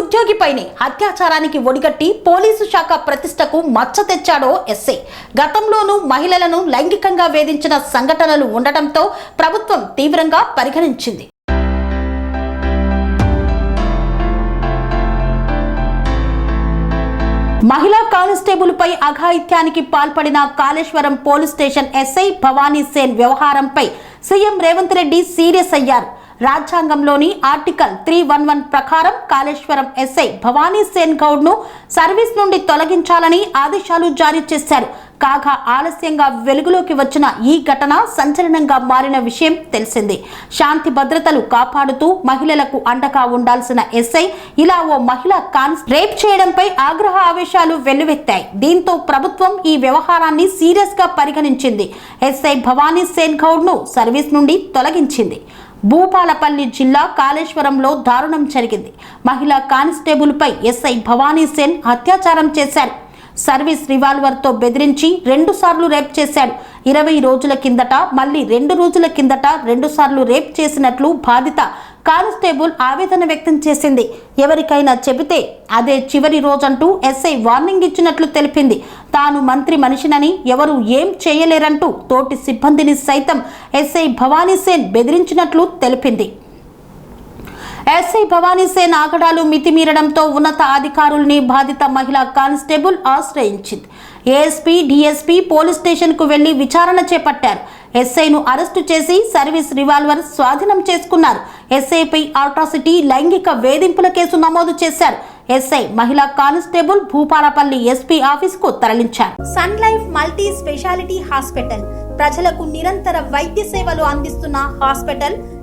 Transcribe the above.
ఉద్యోగిపైనే అత్యాచారానికి ఒడిగట్టి పోలీసు శాఖ ప్రతిష్టకు మచ్చ తెచ్చాడో ఎస్ఐ గతంలోనూ మహిళలను లైంగికంగా వేధించిన సంఘటనలు ఉండటంతో ప్రభుత్వం తీవ్రంగా పరిగణించింది. మహిళా కానిస్టేబుల్ పై అఘాయిత్యానికి పాల్పడిన Kaleshwaram police station SI Bhavani Sen వ్యవహారంపై సీఎం రేవంత్ రెడ్డి సీరియస్ అయ్యారు. రాజ్యాంగంలోని ఆర్టికల్ త్రీ వన్ వన్ ప్రకారం కాళేశ్వరం ఎస్ఐ భవానీ సేన్ గౌడ్ను సర్వీస్ నుండి తొలగించాలని ఆదేశాలు జారీ చేశారు. కాగా ఆలస్యంగా వెలుగులోకి వచ్చిన ఈ ఘటన సంచలనంగా మారిన విషయం తెలిసింది. శాంతి భద్రతలు కాపాడుతూ మహిళలకు అండగా ఉండాల్సిన ఎస్ఐ ఇలా ఓ మహిళ కాన్స్ రేప్ చేయడంపై ఆగ్రహ ఆవేశాలు వెల్లువెత్తాయి. దీంతో ప్రభుత్వం ఈ వ్యవహారాన్ని సీరియస్గా పరిగణించింది. ఎస్ఐ భవానీ సేన్ గౌడ్ను సర్వీస్ నుండి తొలగించింది. భూపాలపల్లి జిల్లా కాళేశ్వరంలో దారుణం జరిగింది. మహిళా కానిస్టేబుల్పై ఎస్ఐ భవానీ సేన్ అత్యాచారం చేశారు. సర్వీస్ రివాల్వర్తో బెదిరించి రెండుసార్లు రేప్ చేశాడు. ఇరవై రోజుల కిందట మళ్ళీ రెండు రోజుల కిందట రెండుసార్లు రేప్ చేసినట్లు బాధిత కానిస్టేబుల్ ఆవేదన వ్యక్తం చేసింది. ఎవరికైనా చెబితే అదే చివరి రోజంటూ ఎస్ఐ వార్నింగ్ ఇచ్చినట్లు తెలిపింది. తాను మంత్రి మనిషినని ఎవరు ఏం చేయలేరంటూ తోటి సిబ్బందిని సైతం ఎస్ఐ భవానీసేన్ బెదిరించినట్లు తెలిపింది. ఎస్ఐ భవానీసేన్ ఆగడాలు మితిమీరడంతో ఉన్నత అధికారుల్ని బాధిత మహిళా కానిస్టేబుల్ ఆశ్రయించింది. ఏఎస్పీ డిఎస్పీ పోలీస్ స్టేషన్కు వెళ్ళి విచారణ చేపట్టారు. ఎస్ఐను అరెస్టు చేసి సర్వీస్ రివాల్వర్ స్వాధీనం చేసుకున్నారు. ఎస్ఐపై అట్రాసిటీ లైంగిక వేధింపుల కేసు నమోదు చేశారు. ఎస్ఐ మహిళా కానిస్టేబుల్ భూపాలపల్లి ఎస్పీ ఆఫీసుకు తరలించారు. Sun life multi speciality hospital. ప్రజలకు నిరంతర వైద్య సేవలు అందిస్తున్న హాస్పిటల్